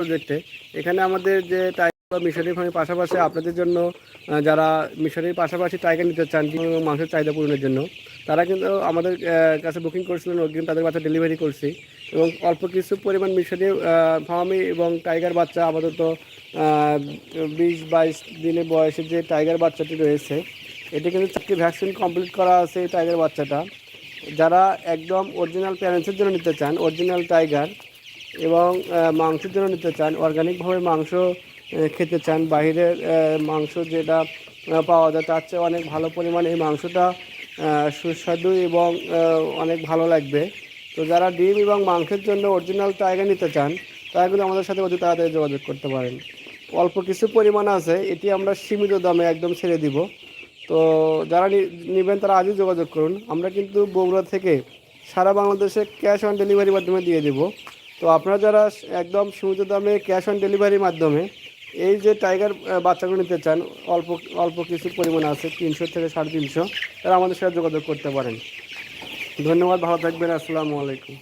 প্রজেক্টে এখানে আমাদের যে টাইগার মিশনারি ফার্মের পাশাপাশি আপনাদের জন্য যারা মিশনারির পাশাপাশি টাইগার নিতে চান এবং মাংসের চাহিদা পূরণের জন্য, তারা কিন্তু আমাদের কাছে বুকিং করেছিলেন, অগ্রিম তাদের বাচ্চা ডেলিভারি করছি। এবং অল্প কিছু পরিমাণ মিশনারি ফার্মি এবং টাইগার বাচ্চা আপাতত বিশ বাইশ দিনের বয়সে যে টাইগার বাচ্চাটি রয়েছে, এটি কিন্তু চারটি ভ্যাকসিন কমপ্লিট করা আছে এই টাইগার বাচ্চাটা। যারা একদম অরিজিনাল প্যারেন্টসের জন্য নিতে চান অরিজিনাল টাইগার এবং মাংসের জন্য নিতে চান অর্গানিকভাবে মাংস খেতে চান বাইরের মাংস যেটা পাওয়া যায়, তার চেয়ে অনেক ভালো পরিমাণে এই মাংসটা সুস্বাদু এবং অনেক ভালো লাগবে। তো যারা ডিম এবং মাংসের জন্য অরিজিনাল টাইগার নিতে চান, তারা কিন্তু আমাদের সাথে অতি তাড়াতাড়ি যোগাযোগ করতে পারেন। অল্প কিছু পরিমাণ আছে, এটি আমরা সীমিত দামে একদম ছেড়ে দিব। তো যারা নেবেন, তারা আজই যোগাযোগ করুন। আমরা কিন্তু বগুড়া থেকে সারা বাংলাদেশে ক্যাশ অন ডেলিভারির মাধ্যমে দিয়ে দেব। তো আপনারা যারা একদম সীমিত দামে ক্যাশ অন ডেলিভারির মাধ্যমে এই যে টাইগার বাচ্চাগুলো নিতে চান, অল্প অল্প কিছু পরিমাণ আছে, তিনশো থেকে সাড়ে তিনশো, তারা আমাদের সাথে যোগাযোগ করতে পারেন। ধন্যবাদ, ভালো থাকবেন, আসসালামু আলাইকুম।